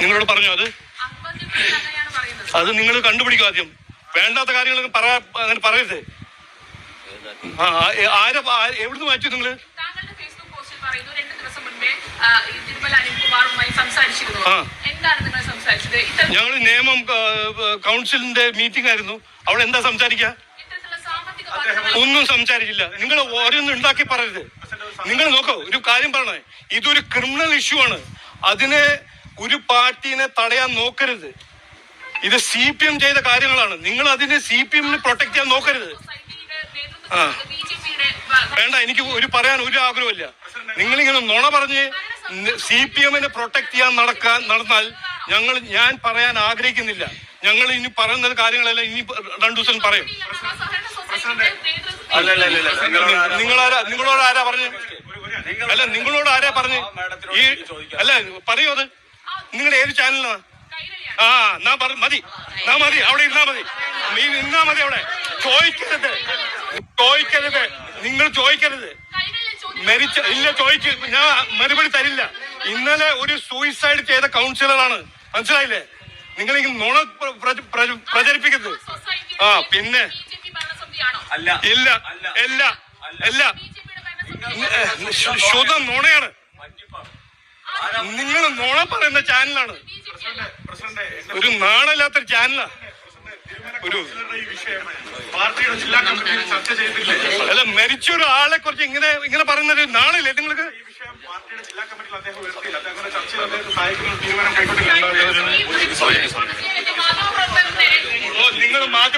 നിങ്ങളോട് പറഞ്ഞു അത്? അത് നിങ്ങൾ കണ്ടുപിടിക്കും ആദ്യം. വേണ്ടാത്ത കാര്യങ്ങളൊക്കെ പറ അങ്ങനെ പറയരുത്. ആരെ എവിടുന്ന് മാറ്റി നിങ്ങൾ? ഞങ്ങൾ നിയമം കൗൺസിലിന്റെ മീറ്റിംഗ് ആയിരുന്നു. അവിടെ എന്താ സംസാരിക്കുക ബാധ്യതകൾ ഒന്നും സംസാരിച്ചില്ല. നിങ്ങൾ ഓരോന്നും ഉണ്ടാക്കി പറയരുത്. നിങ്ങൾ നോക്കോ ഒരു കാര്യം പറഞ്ഞേ ഇതൊരു ക്രിമിനൽ ഇഷ്യൂ ആണ്. അതിനെ ഒരു പാർട്ടീനെ തടയാൻ നോക്കരുത്. ഇത് സി പി എം ചെയ്ത കാര്യങ്ങളാണ്. നിങ്ങൾ അതിനെ സി പി എമ്മിന് പ്രൊട്ടക്ട് ചെയ്യാൻ നോക്കരുത്. ആ. വേണ്ട എനിക്ക് ഒരു പറയാൻ ഒരു ആഗ്രഹമില്ല നിങ്ങളിങ്ങനെ നുണ പറഞ്ഞ് സി പി എമ്മിനെ പ്രൊട്ടക്ട് ചെയ്യാൻ നടക്കാൻ നടന്നാൽ ഞങ്ങൾ ഞാൻ പറയാൻ ആഗ്രഹിക്കുന്നില്ല. ഞങ്ങൾ ഇനി പറയുന്ന കാര്യങ്ങളെല്ലാം ഇനി രണ്ടു ദിവസം പറയും. നിങ്ങളാരാ നിങ്ങളോട് ആരാ പറഞ്ഞു? അല്ല നിങ്ങളോട് ആരാ പറഞ്ഞു? ഈ അല്ല പറയൂ അത്. നിങ്ങളുടെ ഏത് ചാനലാണ് ആ എന്നാ പറ മതി. എന്നാ മതി അവിടെ ഇരുന്നാ മതി. നീ നിന്നാ മതി അവിടെ. ചോദിക്കരുത്. ചോദിക്കരുത്. നിങ്ങൾ ചോദിക്കരുത്. മരിച്ച ഇല്ല ചോദിച്ച്. ഞാൻ മറുപടി തരില്ല. ഇന്നലെ ഒരു സൂയിസൈഡ് ചെയ്ത കൗൺസിലറാണ് മനസ്സിലായില്ലേ? നിങ്ങൾ ഈ നുണ പ്ര- പ്ര- പ്ര- പ്രചരിപ്പിക്കരുത്. ആ പിന്നെ. ഇല്ല ഇല്ല ഇല്ല ശുദ്ധ നുണയാണ്. നിങ്ങൾ നോണ പറയുന്ന ചാനലാണ്. ഒരു നാണല്ലാത്തൊരു ചാനലാണ് ഒരു അല്ല മരിച്ച ഒരാളെ കുറിച്ച് ഇങ്ങനെ ഇങ്ങനെ പറയുന്നത് നാണല്ലേ നിങ്ങൾക്ക് നിങ്ങൾ മാധ്യമപ്രവർത്തകല്ല